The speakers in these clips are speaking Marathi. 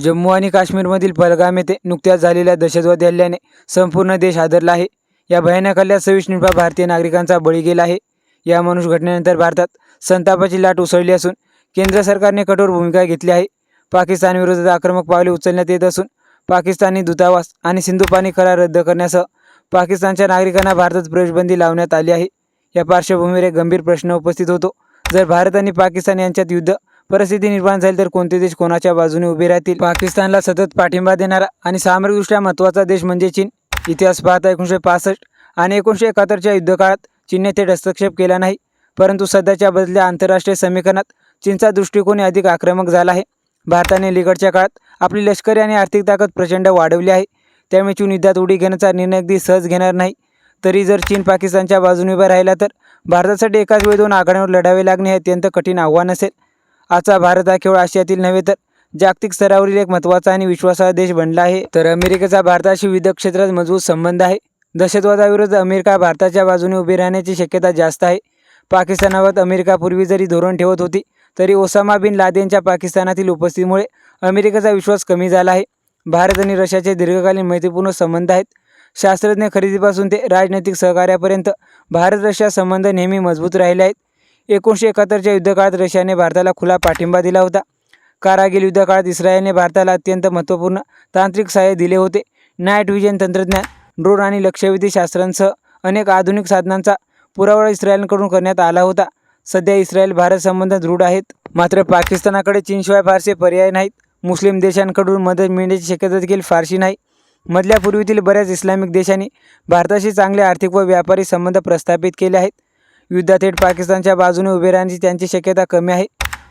जम्मू आणि काश्मीरमधील पलगाम येथे नुकत्याच झालेल्या दहशतवादी हल्ल्याने संपूर्ण देश हादरला आहे. या भयानक हल्ल्यात सव्वीस निरपा भारतीय नागरिकांचा बळी गेला आहे. या मनुष्य घटनेनंतर भारतात संतापाची लाट उसळली असून केंद्र सरकारने कठोर भूमिका घेतली आहे. पाकिस्तानविरोधात आक्रमक पावले उचलण्यात येत असून पाकिस्तानी दूतावास आणि सिंधू पाणी करार रद्द करण्यासह पाकिस्तानच्या नागरिकांना भारतात प्रवेशबंदी लावण्यात आली आहे. या पार्श्वभूमीवर एक गंभीर प्रश्न उपस्थित होतो. जर भारत आणि पाकिस्तान यांच्यात युद्ध परिस्थिती निर्माण झाली तर कोणते देश कोणाच्या बाजूने उभे राहतील? पाकिस्तानला सतत पाठिंबा देणारा आणि सामरिकदृष्ट्या महत्त्वाचा देश म्हणजे चीन. इतिहास पाहता एकोणीसशे पासष्ट आणि एकोणीसशे एकाहत्तरच्या युद्धकाळात चीनने थेट हस्तक्षेप केला नाही. परंतु सध्याच्या बदल्या आंतरराष्ट्रीय समीकरणात चीनचा दृष्टिकोन अधिक आक्रमक झाला आहे. भारताने अलीकडच्या काळात आपली लष्करी आणि आर्थिक ताकद प्रचंड वाढवली आहे. त्यामुळे चीन युद्धात उडी घेण्याचा निर्णय अगदी सहज घेणार नाही. तरी जर चीन पाकिस्तानच्या बाजूने उभा राहिला तर भारतासाठी एकाच वेळी दोन आघाड्यांवर लढावे लागणे हे अत्यंत कठीण आव्हान असेल. आजचा भारत हा केवळ आशियातील नव्हे तर जागतिक स्तरावरील एक महत्त्वाचा आणि विश्वासार्ह देश बनला आहे. तर अमेरिकेचा भारताशी विविध क्षेत्रात मजबूत संबंध आहे. दहशतवादाविरुद्ध अमेरिका भारताच्या बाजूने उभी राहण्याची शक्यता जास्त आहे. पाकिस्तानाबाबत अमेरिका पूर्वी जरी धोरण ठेवत होती तरी ओसामा बिन लादेनच्या पाकिस्तानातील उपस्थितीमुळे अमेरिकेचा विश्वास कमी झाला आहे. भारत आणि रशियाचे दीर्घकालीन मैत्रीपूर्ण संबंध आहेत. शास्त्रज्ञ खरेदीपासून ते राजनैतिक सहकार्यापर्यंत भारत रशिया संबंध नेहमी मजबूत राहिले आहेत. एकोणीसशे एकाहत्तरच्या युद्धकाळात रशियाने भारताला खुला पाठिंबा दिला होता. कारागिल युद्धकाळात इस्रायलने भारताला अत्यंत महत्त्वपूर्ण तांत्रिक सहाय्य दिले होते. नाईट विजन तंत्रज्ञान ड्रोन आणि लक्षवेधी शास्त्रांसह अनेक आधुनिक साधनांचा पुरावा इस्रायलकडून करण्यात आला होता. सध्या इस्रायल भारत संबंध दृढ आहेत. मात्र पाकिस्तानाकडे चीनशिवाय फारसे पर्याय नाहीत. मुस्लिम देशांकडून मदत मिळण्याची शक्यता देखील फारशी नाही. मधल्या पूर्वीतील बऱ्याच इस्लामिक देशांनी भारताशी चांगले आर्थिक व व्यापारी संबंध प्रस्थापित केले आहेत. युद्धात थेट पाकिस्तानच्या बाजूने उभे राहण्याची त्यांची शक्यता कमी आहे.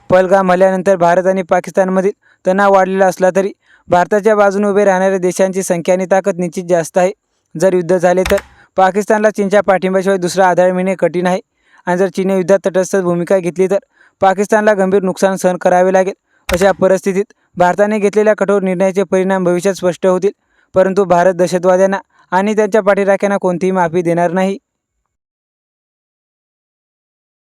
पलगाम हल्ल्यानंतर भारत आणि पाकिस्तानमधील तणाव वाढलेला असला तरी भारताच्या बाजूने उभे राहणाऱ्या देशांची संख्या आणि ताकद निश्चित जास्त आहे. जर युद्ध झाले तर पाकिस्तानला चीनच्या पाठिंब्याशिवाय दुसरा आधार मिळणे कठीण आहे. आणि जर चीनने युद्धात तटस्थ भूमिका घेतली तर पाकिस्तानला गंभीर नुकसान सहन करावे लागेल. अशा परिस्थितीत भारताने घेतलेल्या कठोर निर्णयाचे परिणाम भविष्यात स्पष्ट होतील. परंतु भारत दहशतवाद्यांना आणि त्यांच्या पाठीराख्यांना कोणतीही माफी देणार नाही.